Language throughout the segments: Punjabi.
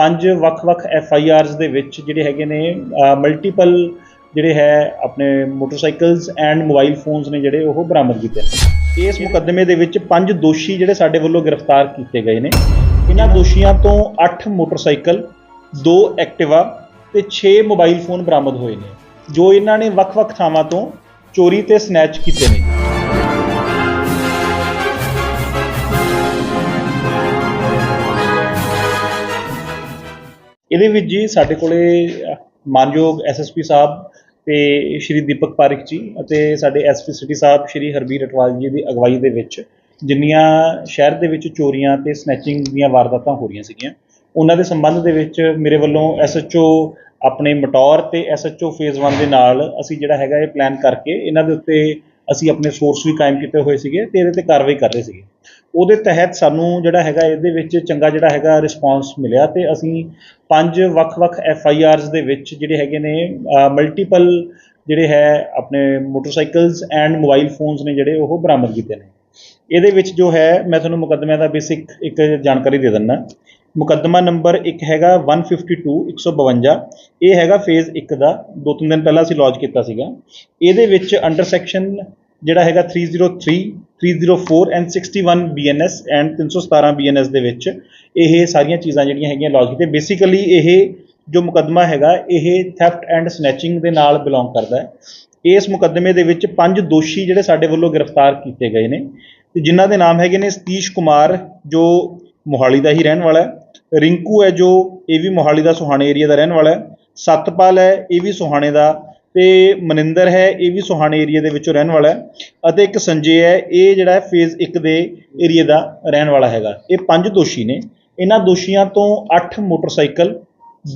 ਪੰਜ ਵੱਖ-ਵੱਖ ਐਫ ਆਈ ਆਰਸ ਦੇ ਵਿੱਚ ਜਿਹੜੇ ਹੈਗੇ ਨੇ ਮਲਟੀਪਲ ਜਿਹੜੇ ਹੈ ਆਪਣੇ ਮੋਟਰਸਾਈਕਲਸ ਐਂਡ ਮੋਬਾਈਲ ਫੋਨਸ ਨੇ ਜਿਹੜੇ ਉਹ ਬਰਾਮਦ ਕੀਤੇ ਨੇ। ਇਸ ਮੁਕੱਦਮੇ ਦੇ ਵਿੱਚ ਪੰਜ ਦੋਸ਼ੀ ਜਿਹੜੇ ਸਾਡੇ ਵੱਲੋਂ ਗ੍ਰਿਫਤਾਰ ਕੀਤੇ ਗਏ ਨੇ। ਇਹਨਾਂ ਦੋਸ਼ੀਆਂ ਤੋਂ 8 ਮੋਟਰਸਾਈਕਲ 2 ਐਕਟਿਵਾ ਤੇ 6 ਮੋਬਾਈਲ ਫੋਨ ਬਰਾਮਦ ਹੋਏ ਨੇ, ਜੋ ਇਹਨਾਂ ਨੇ ਵੱਖ-ਵੱਖ ਥਾਵਾਂ ਤੋਂ ਚੋਰੀ ਤੇ ਸਨੈਚ ਕੀਤੇ ਨੇ। ਇਹਦੇ ਵਿੱਚ ਜੀ ਸਾਡੇ ਕੋਲੇ ਅਹ, ਮਾਨਯੋਗ ਐਸਐਸਪੀ ਸਾਹਿਬ ਤੇ ਸ਼੍ਰੀ ਦੀਪਕ ਪਾਰਿਕ ਜੀ ਅਤੇ ਸਾਡੇ ਐਸਪੀ ਸਿਟੀ ਸਾਹਿਬ ਸ਼੍ਰੀ ਹਰਬੀਰ ਅਟਵਾਲ ਜੀ ਦੀ ਅਗਵਾਈ ਦੇ ਵਿੱਚ ਜਿੰਨੀਆਂ ਸ਼ਹਿਰ ਦੇ ਵਿੱਚ ਚੋਰੀਆਂ ਤੇ ਸਨੈਚਿੰਗ ਦੀਆਂ ਵਾਰਦਾਤਾਂ ਹੋ ਰਹੀਆਂ ਸੀਗੀਆਂ ਉਹਨਾਂ ਦੇ ਸੰਬੰਧ ਦੇ ਵਿੱਚ ਮੇਰੇ ਵੱਲੋਂ ਐਸਐਚਓ ਆਪਣੇ ਮਟੌਰ ਤੇ ਐਸਐਚਓ ਫੇਜ਼ 1 ਦੇ ਨਾਲ ਅਸੀਂ ਜਿਹੜਾ ਹੈਗਾ ਇਹ ਪਲਾਨ ਕਰਕੇ ਇਹਨਾਂ ਦੇ ਉੱਤੇ ਅਸੀਂ ਆਪਣੇ ਸੋਰਸ ਵੀ ਕਾਇਮ ਕੀਤੇ ਹੋਏ ਸੀਗੇ ਤੇ ਇਹਦੇ ਤੇ ਕਾਰਵਾਈ ਕਰ ਰਹੇ ਸੀਗੇ। ਉਹਦੇ ਤਹਿਤ ਸਾਨੂੰ ਜਿਹੜਾ ਹੈਗਾ ਇਹਦੇ ਵਿੱਚ ਚੰਗਾ ਜਿਹੜਾ ਹੈਗਾ ਰਿਸਪਾਂਸ ਮਿਲਿਆ ਤੇ ਅਸੀਂ ਪੰਜ ਵੱਖ-ਵੱਖ ਐਫ ਆਈ ਆਰਸ ਦੇ ਵਿੱਚ ਜਿਹੜੇ ਹੈਗੇ ਨੇ ਮਲਟੀਪਲ ਜਿਹੜੇ ਹੈ ਆਪਣੇ ਮੋਟਰਸਾਈਕਲਸ ਐਂਡ ਮੋਬਾਈਲ ਫੋਨਸ ਨੇ ਜਿਹੜੇ ਉਹ ਬਰਾਮਦ ਕੀਤੇ ਨੇ। ਇਹਦੇ ਵਿੱਚ ਜੋ ਹੈ, ਮੈਂ ਤੁਹਾਨੂੰ ਮੁਕੱਦਮਿਆਂ ਦਾ ਬੇਸਿਕ ਇੱਕ ਜਾਣਕਾਰੀ ਦੇ ਦਿੰਦਾ। ਮੁਕੱਦਮਾ ਨੰਬਰ ਇੱਕ ਹੈਗਾ 152 152 ਇਹ ਹੈਗਾ ਫੇਜ਼ 1 ਦਾ। ਦੋ ਤਿੰਨ ਦਿਨ ਪਹਿਲਾਂ ਅਸੀਂ ਲੌਂਚ ਕੀਤਾ ਸੀਗਾ। ਇਹਦੇ ਵਿੱਚ ਅੰਡਰ ਸੈਕਸ਼ਨ ਜਿਹੜਾ ਹੈਗਾ 303 304 ਐਂਡ 61 ਬੀਐਨਐਸ ਐਂਡ 317 ਬੀਐਨਐਸ ਦੇ ਵਿੱਚ ਇਹ ਸਾਰੀਆਂ ਚੀਜ਼ਾਂ ਜਿਹੜੀਆਂ ਹੈਗੀਆਂ ਲੌਂਚ ਕੀਤੇ ਬੇਸਿਕਲੀ ਇਹ ਜੋ ਮੁਕੱਦਮਾ ਹੈਗਾ, ਇਹ ਥੈਫਟ ਐਂਡ ਸਨੈਚਿੰਗ ਦੇ ਨਾਲ ਬਿਲੋਂਗ ਕਰਦਾ ਹੈ। ਇਸ ਮੁਕੱਦਮੇ ਦੇ ਵਿੱਚ ਪੰਜ ਦੋਸ਼ੀ ਜਿਹੜੇ ਸਾਡੇ ਵੱਲੋਂ ਗ੍ਰਿਫਤਾਰ ਕੀਤੇ ਗਏ ਨੇ। ਤੇ ਜਿਨ੍ਹਾਂ ਦੇ ਨਾਮ ਹੈਗੇ ਨੇ ਸਤੀਸ਼ ਕੁਮਾਰ, ਜੋ ਮੋਹਾਲੀ ਦਾ ਹੀ ਰਹਿਣ ਵਾਲਾ ਹੈ। ਰਿੰਕੂ ਹੈ ਜੋ ਇਹ ਵੀ ਮੋਹਾਲੀ ਦਾ ਸੁਹਾਣੇ ਏਰੀਆ ਦਾ ਰਹਿਣ ਵਾਲਾ ਹੈ। ਸਤਪਾਲ ਹੈ, ਇਹ ਵੀ ਸੁਹਾਣੇ ਦਾ ਤੇ ਮਨਿੰਦਰ ਹੈ, ਇਹ ਵੀ ਸੁਹਾਣੇ ਏਰੀਆ ਦੇ ਵਿੱਚੋਂ ਰਹਿਣ ਵਾਲਾ ਹੈ। ਅਤੇ ਇੱਕ ਸੰਜੇ ਹੈ, ਇਹ ਜਿਹੜਾ ਹੈ ਫੇਜ਼ 1 ਦੇ ਏਰੀਆ ਦਾ ਰਹਿਣ ਵਾਲਾ ਹੈਗਾ। ਇਹ ਪੰਜ ਦੋਸ਼ੀ ਨੇ। ਇਹਨਾਂ ਦੋਸ਼ੀਆਂ ਤੋਂ 8 ਮੋਟਰਸਾਈਕਲ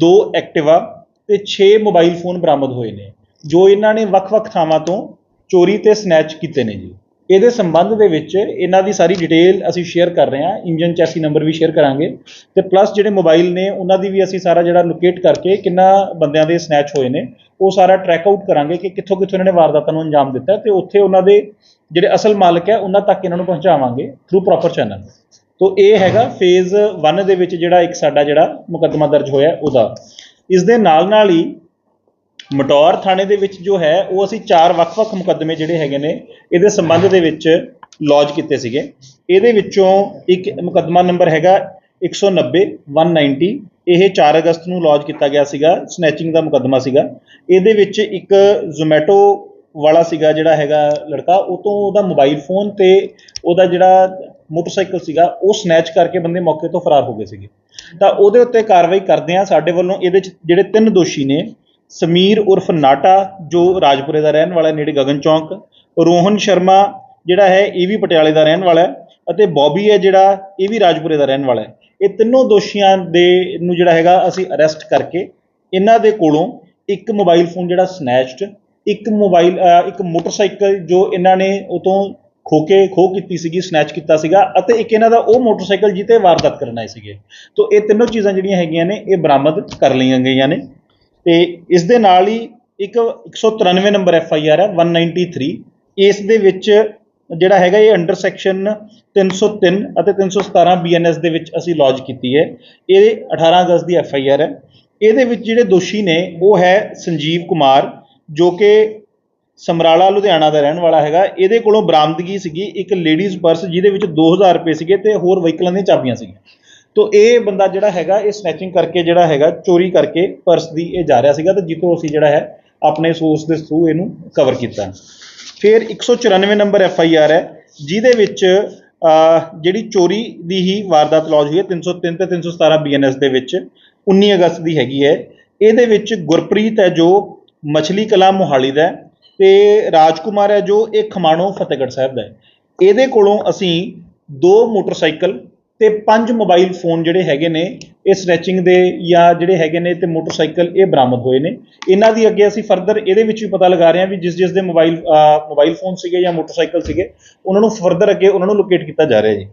2 ਐਕਟਿਵਾ ਤੇ 6 ਮੋਬਾਈਲ ਫੋਨ ਬਰਾਮਦ ਹੋਏ ਨੇ। ਜੋ ਇਹਨਾਂ ਨੇ ਵੱਖ-ਵੱਖ ਥਾਵਾਂ ਤੋਂ ਚੋਰੀ ਤੇ ਸਨੈਚ ਕੀਤੇ ਨੇ ਜੀ। ਇਹਦੇ ਸੰਬੰਧ ਦੇ ਵਿੱਚ ਇਹਨਾਂ ਦੀ ਸਾਰੀ ਡਿਟੇਲ ਅਸੀਂ ਸ਼ੇਅਰ ਕਰ ਰਹੇ ਹਾਂ, ਇੰਜਨ ਚੈਸੀ ਨੰਬਰ ਵੀ ਸ਼ੇਅਰ ਕਰਾਂਗੇ ਤੇ ਪਲੱਸ ਜਿਹੜੇ ਮੋਬਾਈਲ ਨੇ, ਉਹਨਾਂ ਦੀ ਵੀ ਅਸੀਂ ਸਾਰਾ ਜਿਹੜਾ ਲੋਕੇਟ ਕਰਕੇ ਕਿੰਨਾ ਬੰਦਿਆਂ ਦੇ ਸਨੈਚ ਹੋਏ ਨੇ, ਉਹ ਸਾਰਾ ਟਰੈਕ ਆਊਟ ਕਰਾਂਗੇ ਕਿ ਕਿੱਥੋਂ ਕਿੱਥੋਂ ਇਹਨਾਂ ਨੇ ਵਾਰਦਾਤਾਂ ਨੂੰ ਅੰਜਾਮ ਦਿੱਤਾ ਤੇ ਉੱਥੇ ਉਹਨਾਂ ਦੇ ਜਿਹੜੇ ਅਸਲ ਮਾਲਕ ਹੈ, ਉਹਨਾਂ ਤੱਕ ਇਹਨਾਂ ਨੂੰ ਪਹੁੰਚਾਵਾਂਗੇ ਥਰੂ ਪ੍ਰੋਪਰ ਚੈਨਲ ਤੋਂ ਇਹ ਹੈਗਾ ਫੇਜ਼ 1 ਦੇ ਵਿੱਚ ਜਿਹੜਾ ਇੱਕ ਸਾਡਾ ਜਿਹੜਾ ਮੁਕੱਦਮਾ ਦਰਜ ਹੋਇਆ ਉਹਦਾ। ਇਸ ਦੇ ਨਾਲ ਨਾਲ ਹੀ ਮਟੌਰ ਥਾਣੇ ਦੇ ਵਿੱਚ ਜੋ ਹੈ, ਉਹ ਅਸੀਂ ਚਾਰ ਵੱਖ-ਵੱਖ ਮੁਕੱਦਮੇ ਜਿਹੜੇ ਹੈਗੇ ਨੇ, ਇਹਦੇ ਸੰਬੰਧ ਦੇ ਵਿੱਚ ਲੌਂਚ ਕੀਤੇ ਸੀਗੇ। ਇਹਦੇ ਵਿੱਚੋਂ ਇੱਕ ਮੁਕੱਦਮਾ ਨੰਬਰ ਹੈਗਾ 190 190 ਇਹ 4 ਅਗਸਤ ਨੂੰ ਲੌਂਚ ਕੀਤਾ ਗਿਆ ਸੀਗਾ ਸਨੈਚਿੰਗ ਦਾ ਮੁਕੱਦਮਾ ਸੀਗਾ। ਇਹਦੇ ਵਿੱਚ ਇੱਕ ਜ਼ੋਮੈਟੋ ਵਾਲਾ ਸੀਗਾ ਜਿਹੜਾ ਹੈਗਾ ਲੜਕਾ, ਉਹ ਤੋਂ ਉਹਦਾ ਮੋਬਾਈਲ ਫੋਨ ਤੇ ਉਹਦਾ ਜਿਹੜਾ ਮੋਟਰਸਾਈਕਲ ਸੀਗਾ, ਉਹ ਸਨੈਚ ਕਰਕੇ ਬੰਦੇ ਮੌਕੇ ਤੋਂ ਫਰਾਰ ਹੋ ਗਏ ਸੀਗੇ। ਤਾਂ ਉਹਦੇ ਉੱਤੇ ਕਾਰਵਾਈ ਕਰਦੇ ਆ ਸਾਡੇ ਵੱਲੋਂ ਇਹਦੇ ਚ ਜਿਹੜੇ ਤਿੰਨ ਦੋਸ਼ੀ ਨੇ ਸਮੀਰ ਉਰਫ ਨਾਟਾ, ਜੋ ਰਾਜਪੁਰੇ ਦਾ ਰਹਿਣ ਵਾਲਾ ਨੇੜੇ ਗਗਨ ਚੌਂਕ। ਰੋਹਨ ਸ਼ਰਮਾ, ਜਿਹੜਾ ਹੈ, ਇਹ ਵੀ ਪਟਿਆਲੇ ਦਾ ਰਹਿਣ ਵਾਲਾ ਅਤੇ ਬੌਬੀ ਹੈ, ਜਿਹੜਾ ਇਹ ਵੀ ਰਾਜਪੁਰੇ ਦਾ ਰਹਿਣ ਵਾਲਾ ਹੈ। ਇਹ ਤਿੰਨੋਂ ਦੋਸ਼ੀਆਂ ਦੇ ਨੂੰ ਜਿਹੜਾ ਹੈਗਾ, ਅਸੀਂ ਅਰੈਸਟ ਕਰਕੇ ਇਹਨਾਂ ਦੇ ਕੋਲੋਂ ਇੱਕ ਮੋਬਾਈਲ ਫੋਨ ਜਿਹੜਾ ਸਨੈਚਡ, ਇੱਕ ਮੋਬਾਈਲ ਇੱਕ ਮੋਟਰਸਾਈਕਲ ਜੋ ਇਹਨਾਂ ਨੇ ਉਹ ਤੋਂ ਖੋ ਕੇ ਖੋਹ ਕੀਤੀ ਸੀਗੀ, ਸਨੈਚ ਕੀਤਾ ਸੀਗਾ ਅਤੇ ਇੱਕ ਇਹਨਾਂ ਦਾ ਉਹ ਮੋਟਰਸਾਈਕਲ ਜਿੱਤੇ ਵਾਰਦਾਤ ਕਰਨ ਆਏ ਸੀਗੇ। ਤੋਂ ਇਹ ਤਿੰਨੋਂ ਚੀਜ਼ਾਂ ਜਿਹੜੀਆਂ ਹੈਗੀਆਂ ਨੇ, ਇਹ ਬਰਾਮਦ ਕਰ ਲਈਆਂ ਗਈਆਂ ਨੇ। ਤੇ ਇਸ ਦੇ ਨਾਲ ਹੀ ਇੱਕ 193 ਨੰਬਰ ਐਫ ਆਈ ਆਰ ਹੈ 193 ਇਸ ਦੇ ਵਿੱਚ ਜਿਹੜਾ ਹੈਗਾ ਇਹ ਅੰਡਰ ਸੈਕਸ਼ਨ 303 ਅਤੇ 317 ਬੀਐਨਐਸ ਦੇ ਵਿੱਚ ਅਸੀਂ ਲੌਂਚ ਕੀਤੀ ਹੈ। ਇਹ 18 ਅਗਸਤ ਦੀ ਐਫ ਆਈ ਆਰ ਹੈ। ਇਹਦੇ ਵਿੱਚ ਜਿਹੜੇ ਦੋਸ਼ੀ ਨੇ, ਉਹ ਹੈ ਸੰਜੀਵ ਕੁਮਾਰ, ਜੋ ਕਿ ਸਮਰਾਲਾ, ਲੁਧਿਆਣਾ ਦਾ ਰਹਿਣ ਵਾਲਾ ਹੈਗਾ। ਇਹਦੇ ਕੋਲੋਂ ਬਰਾਮਦਗੀ ਸੀਗੀ ਇੱਕ ਲੇਡੀਜ਼ ਪਰਸ ਜਿਹਦੇ ਵਿੱਚ 2000 ਰੁਪਏ ਸੀਗੇ ਤੇ ਹੋਰ ਵਹੀਕਲਾਂ ਦੀਆਂ ਚਾਬੀਆਂ ਸੀਗੀਆਂ। ਤੋ ਇਹ ਬੰਦਾ ਜਿਹੜਾ ਹੈਗਾ, ਇਹ ਸਨੈਚਿੰਗ ਕਰਕੇ ਜਿਹੜਾ ਹੈਗਾ, ਚੋਰੀ ਕਰਕੇ ਪਰਸ ਦੀ ਇਹ ਜਾ ਰਿਹਾ ਸੀਗਾ ਤੇ ਜਿੱਥੋਂ ਅਸੀਂ ਜਿਹੜਾ ਹੈ ਆਪਣੇ ਸੋਰਸ ਦੇ ਥਰੂ ਇਹਨੂੰ ਕਵਰ ਕੀਤਾ। ਫਿਰ 194 ਨੰਬਰ ਐਫ ਆਈ ਆਰ ਹੈ, ਜਿਹਦੇ ਵਿੱਚ ਜਿਹੜੀ ਚੋਰੀ ਦੀ ਹੀ ਵਾਰਦਾਤ ਲੌਜ ਹੋਈ ਹੈ 303 ਤੇ 317 ਬੀਐਨਐਸ ਦੇ ਵਿੱਚ 19 ਅਗਸਤ ਦੀ ਹੈਗੀ ਹੈ। ਇਹਦੇ ਵਿੱਚ ਗੁਰਪ੍ਰੀਤ ਹੈ ਜੋ ਮਛਲੀ ਕਲਾ ਮੋਹਾਲੀ ਦਾ ਹੈ ਤੇ ਰਾਜਕੁਮਾਰ ਹੈ ਜੋ ਇਹ ਖਮਾਣੋ ਫਤਿਹਗੜ੍ਹ ਸਾਹਿਬ ਦਾ ਇਹਦੇ ਕੋਲੋਂ ਅਸੀਂ ਦੋ ਮੋਟਰਸਾਈਕਲ ਤੇ ਪੰਜ ਮੋਬਾਈਲ ਫੋਨ ਜਿਹੜੇ ਹੈਗੇ ਨੇ, ਇਹ ਸਨੈਚਿੰਗ ਦੇ ਜਾਂ ਜਿਹੜੇ ਹੈਗੇ ਨੇ ਤੇ ਮੋਟਰਸਾਈਕਲ ਇਹ ਬਰਾਮਦ ਹੋਏ ਨੇ। ਇਹਨਾਂ ਦੀ ਅੱਗੇ ਅਸੀਂ ਫਰਦਰ ਇਹਦੇ ਵਿੱਚ ਵੀ ਪਤਾ ਲਗਾ ਰਹੇ ਹਾਂ ਵੀ ਜਿਸ ਜਿਸ ਦੇ ਮੋਬਾਈਲ ਮੋਬਾਈਲ ਫੋਨ ਸੀਗੇ ਜਾਂ ਮੋਟਰਸਾਈਕਲ ਸੀਗੇ, ਉਹਨਾਂ ਨੂੰ ਫਰਦਰ ਅੱਗੇ ਉਹਨਾਂ ਨੂੰ ਲੋਕੇਟ ਕੀਤਾ ਜਾ ਰਿਹਾ ਜੀ।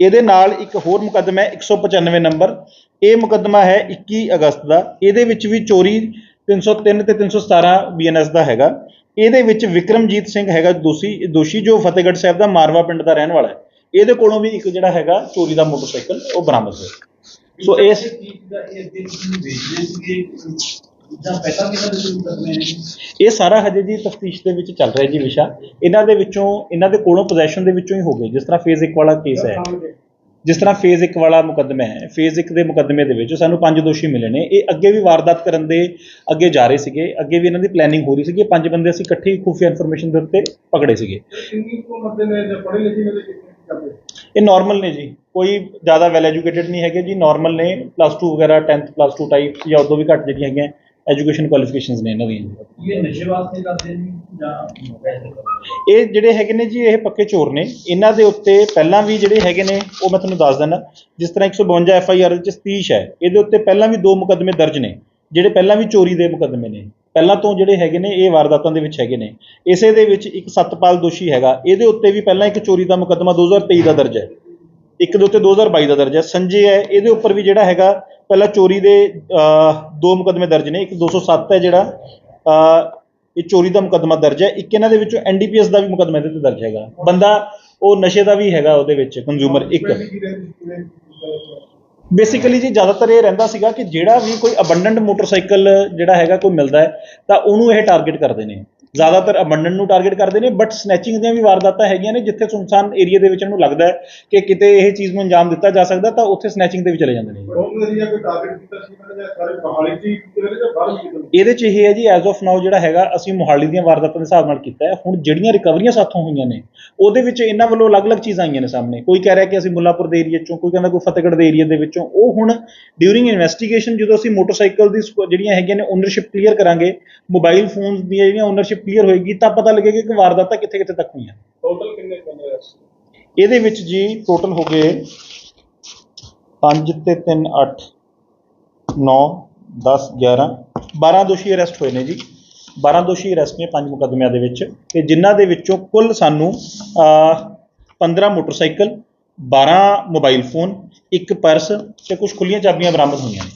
ਇਹਦੇ ਨਾਲ ਇੱਕ ਹੋਰ ਮੁਕੱਦਮਾ ਹੈ 195 ਨੰਬਰ। ਇਹ ਮੁਕੱਦਮਾ ਹੈ 21 ਅਗਸਤ ਦਾ। ਇਹਦੇ ਵਿੱਚ ਵੀ ਚੋਰੀ 303 ਤੇ 317 ਬੀਐਨਐਸ ਦਾ ਹੈਗਾ। ਇਹਦੇ ਵਿੱਚ ਵਿਕਰਮਜੀਤ ਸਿੰਘ ਹੈਗਾ ਦੋਸ਼ੀ। ਦੋਸ਼ੀ ਜੋ ਫਤਿਹਗੜ੍ਹ ਸਾਹਿਬ ਦਾ ਮਾਰਵਾ ਪਿੰਡ ਦਾ ਰਹਿਣ ਵਾਲਾ ਹੈ। ਇਹਦੇ ਕੋਲੋਂ ਵੀ ਇੱਕ ਜਿਹੜਾ ਹੈਗਾ ਚੋਰੀ ਦਾ ਮੋਟਰਸਾਈਕਲ ਉਹ ਬਰਾਮਦ ਹੋਇਆ। ਸੋ ਇਸ ਇਹ ਸ਼ੁਰੂ ਹਜੇ ਜੀ ਤਫਤੀਸ਼ ਦੇ ਵਿੱਚ ਚੱਲ ਰਿਹਾ ਜੀ ਵਿਸ਼ਾ। ਇਹਨਾਂ ਦੇ ਵਿੱਚੋਂ ਇਹਨਾਂ ਦੇ ਕੋਲੋਂ ਪੋਜੈਸ਼ਨ ਦੇ ਵਿੱਚੋਂ ਹੀ ਹੋ ਗਏ ਜਿਸ ਤਰ੍ਹਾਂ ਫੇਜ਼ 1 ਵਾਲਾ ਕੇਸ ਹੈ। ਜਿਸ ਤਰ੍ਹਾਂ ਫੇਜ਼ 1 ਵਾਲਾ ਮੁਕੱਦਮਾ ਹੈ। ਫੇਜ਼ 1 ਦੇ ਮੁਕੱਦਮੇ ਦੇ ਵਿੱਚ ਸਾਨੂੰ ਪੰਜ ਦੋਸ਼ੀ ਮਿਲੇ ਨੇ। ਇਹ ਅੱਗੇ ਵੀ ਵਾਰਦਾਤ ਕਰਨ ਦੇ ਅੱਗੇ ਜਾ ਰਹੇ ਸੀਗੇ। ਅੱਗੇ ਵੀ ਇਹਨਾਂ ਦੀ ਪਲੈਨਿੰਗ ਹੋ ਰਹੀ ਸੀਗੀ। ਪੰਜ ਬੰਦੇ ਅਸੀਂ ਇਕੱਠੇ ਖੁਫੀਆ ਇਨਫੋਰਮੇਸ਼ਨ ਦੇ ਉੱਤੇ ਪਕੜੇ ਸੀਗੇ। ਇਹ ਨਾਰਮਲ ਨੇ ਜੀ। ਕੋਈ ਜ਼ਿਆਦਾ ਵੈਲ ਐਜੂਕੇਟਿਡ ਨਹੀਂ ਹੈਗੇ ਜੀ। ਨਾਰਮਲ ਨੇ। ਪਲੱਸ 2 ਵਗੈਰਾ 10th ਪਲੱਸ 2 ਟਾਈਪ ਜਾਂ ਉਦੋਂ ਵੀ ਘੱਟ ਜਿਹੜੀਆਂ ਹੈਗੀਆਂ ਐਜੂਕੇਸ਼ਨ ਕੁਆਲੀਫਿਕੇਸ਼ਨਸ ਨੇ ਇਹਨਾਂ ਦੀਆਂ। ਇਹ ਨਸ਼ੇ ਵਾਸਤੇ ਕਰਦੇ ਨੇ ਜਾਂ ਇਹ ਜਿਹੜੇ ਹੈਗੇ ਨੇ ਜੀ ਇਹ ਪੱਕੇ ਚੋਰ ਨੇ। ਇਹਨਾਂ ਦੇ ਉੱਤੇ ਪਹਿਲਾਂ ਵੀ ਜਿਹੜੇ ਹੈਗੇ ਨੇ ਉਹ ਮੈਂ ਤੁਹਾਨੂੰ ਦੱਸ ਦਿੰਦਾ ਜਿਸ ਤਰ੍ਹਾਂ 152 ਐਫ ਆਈ ਆਰ ਵਿੱਚ ਸਤੀਸ਼ ਹੈ ਇਹਦੇ ਉੱਤੇ ਪਹਿਲਾਂ ਵੀ ਦੋ ਮੁਕੱਦਮੇ ਦਰਜ ਨੇ। ਜਿਹੜੇ ਪਹਿਲਾਂ ਵੀ ਚੋਰੀ ਦੇ ਮੁਕੱਦਮੇ ਨੇ, ਪਹਿਲਾਂ ਤੋਂ ਜਿਹੜੇ ਹੈਗੇ ਨੇ, ਇਹ ਵਾਰਦਾਤਾਂ ਦੇ ਵਿੱਚ ਹੈਗੇ ਨੇ। ਇਸੇ ਦੇ ਵਿੱਚ ਇੱਕ ਸਤਪਾਲ ਦੋਸ਼ੀ ਹੈਗਾ, ਇਹਦੇ ਉੱਤੇ ਵੀ ਪਹਿਲਾਂ ਇੱਕ ਚੋਰੀ ਦਾ ਮੁਕੱਦਮਾ 2023 ਦਾ ਦਰਜ ਹੈ। ਇੱਕ ਦੇ ਉੱਤੇ 2022 ਦਾ ਦਰਜ ਹੈ, ਸੰਜੇ ਹੈ, ਇਹਦੇ ਉੱਪਰ ਵੀ ਜਿਹੜਾ ਹੈਗਾ, ਪਹਿਲਾਂ ਚੋਰੀ ਦੇ ਦੋ ਮੁਕੱਦਮੇ ਦਰਜ ਨੇ, ਇੱਕ 207 ਹੈ ਜਿਹੜਾ ਇਹ ਚੋਰੀ ਦਾ ਮੁਕੱਦਮਾ ਦਰਜ ਹੈ, ਇੱਕ ਇਹਨਾਂ ਦੇ ਵਿੱਚੋਂ ਐਨਡੀਪੀਐਸ ਦਾ ਵੀ ਮੁਕੱਦਮਾ ਇਹਦੇ ਤੇ ਦਰਜ ਹੈਗਾ। ਬੰਦਾ ਉਹ ਨਸ਼ੇ ਦਾ ਵੀ ਹੈਗਾ ਉਹਦੇ ਵਿੱਚ ਕੰਜ਼ੂਮਰ ਇੱਕ। ਬੇਸਿਕਲੀ ਜੀ ਜ਼ਿਆਦਾਤਰ ਇਹ ਰਹਿੰਦਾ ਸੀਗਾ ਕਿ ਜਿਹੜਾ ਵੀ ਕੋਈ ਅਬੰਡੈਂਟ ਮੋਟਰਸਾਈਕਲ ਜਿਹੜਾ ਹੈਗਾ ਕੋਈ ਮਿਲਦਾ ਹੈ, ਤਾਂ ਉਹਨੂੰ ਇਹ ਟਾਰਗੇਟ ਕਰਦੇ ਨੇ। ਜ਼ਿਆਦਾਤਰ ਅਬੰਡੈਂਟ ਨੂੰ ਟਾਰਗੇਟ ਕਰਦੇ ਨੇ ਬਟ ਸਨੈਚਿੰਗ ਦੀਆਂ ਵੀ ਵਾਰਦਾਤਾਂ ਹੈਗੀਆਂ ਨੇ ਜਿੱਥੇ ਸੁਨਸਾਨ ਏਰੀਆ ਦੇ ਵਿੱਚ ਇਹਨੂੰ ਲੱਗਦਾ ਹੈ ਕਿ ਕਿਤੇ ਇਹ ਚੀਜ਼ ਨੂੰ ਅੰਜਾਮ ਦਿੱਤਾ ਜਾ ਸਕਦਾ ਤਾਂ ਉੱਥੇ ਸਨੈਚਿੰਗ ਦੇ ਵੀ ਚਲੇ ਜਾਂਦੇ ਨੇ। ਇਹਦੇ 'ਚ ਇਹ ਹੈ ਜੀ ਐਜ਼ ਆਫ ਨਾਓ ਜਿਹੜਾ ਹੈਗਾ ਅਸੀਂ ਮੋਹਾਲੀ ਦੀਆਂ ਵਾਰਦਾਤਾਂ ਦੇ ਹਿਸਾਬ ਨਾਲ ਕੀਤਾ ਹੈ। ਹੁਣ ਜਿਹੜੀਆਂ ਰਿਕਵਰੀਆਂ ਸਾਥੋਂ ਹੋਈਆਂ ਨੇ ਉਹਦੇ ਵਿੱਚ ਇਹਨਾਂ ਵੱਲੋਂ ਅਲੱਗ-ਅਲੱਗ ਚੀਜ਼ਾਂ ਆਈਆਂ ਨੇ ਸਾਹਮਣੇ। ਕੋਈ ਕਹਿ ਰਿਹਾ ਕਿ ਅਸੀਂ ਮੁੱਲਾਪੁਰ ਦੇ ਏਰੀਆ 'ਚੋਂ ਕੋਈ ਕਹਿੰਦਾ ਕੋਈ ਫਤਿਹਗੜ੍ਹ ਦੇ ਏਰੀਆ ਦੇ ਵਿੱਚੋਂ ਉਹ ਹੁਣ ਡਿਊਰਿੰਗ ਇਨਵੈਸਟੀਗੇਸ਼ਨ ਜਦੋਂ ਅਸੀਂ ਮੋਟਰਸਾਈਕਲ ਦੀ ਜਿਹੜੀਆਂ ਹੈਗੀਆਂ ਨੇ ਓਨਰਸ਼ਿਪ ਕਲੀਅਰ ਕਰਾਂਗੇ ਮੋਬਾਈਲ ਫੋਨਸ ਦੀਆਂ ਜਿਹੜੀਆਂ ਓਨਰਸ਼ਿਪ ਕਲੀਅਰ ਹੋਏਗੀ ਤਾਂ ਪਤਾ ਲੱਗੇਗਾ ਕਿ ਵਾਰਦਾਤਾਂ ਕਿੱਥੇ-ਕਿੱਥੇ ਤੱਕ ਹੋਈਆਂ। ਟੋਟਲ ਕਿੰਨੇ ਬੰਦੇ ਇਹਦੇ ਵਿੱਚ ਜੀ ਟੋਟਲ ਹੋ ਗਏ 5 ਤੇ 3 8 9 10 11 12 ਦੋਸ਼ੀ ਅਰੈਸਟ ਹੋਏ ਨੇ ਜੀ। 12 ਦੋਸ਼ੀ ਅਰੈਸਟ ਨੇ ਪੰਜ ਮੁਕੱਦਮਿਆਂ ਦੇ ਵਿੱਚ ਤੇ ਜਿਨ੍ਹਾਂ ਦੇ ਵਿੱਚੋਂ ਕੁੱਲ ਸਾਨੂੰ ਅਹ, 15 ਮੋਟਰਸਾਈਕਲ 12 ਮੋਬਾਈਲ ਫੋਨ ਇੱਕ ਪਰਸ ਤੇ ਕੁਝ ਖੁੱਲੀਆਂ ਚਾਬੀਆਂ ਬਰਾਮਦ ਹੋਈਆਂ ਨੇ।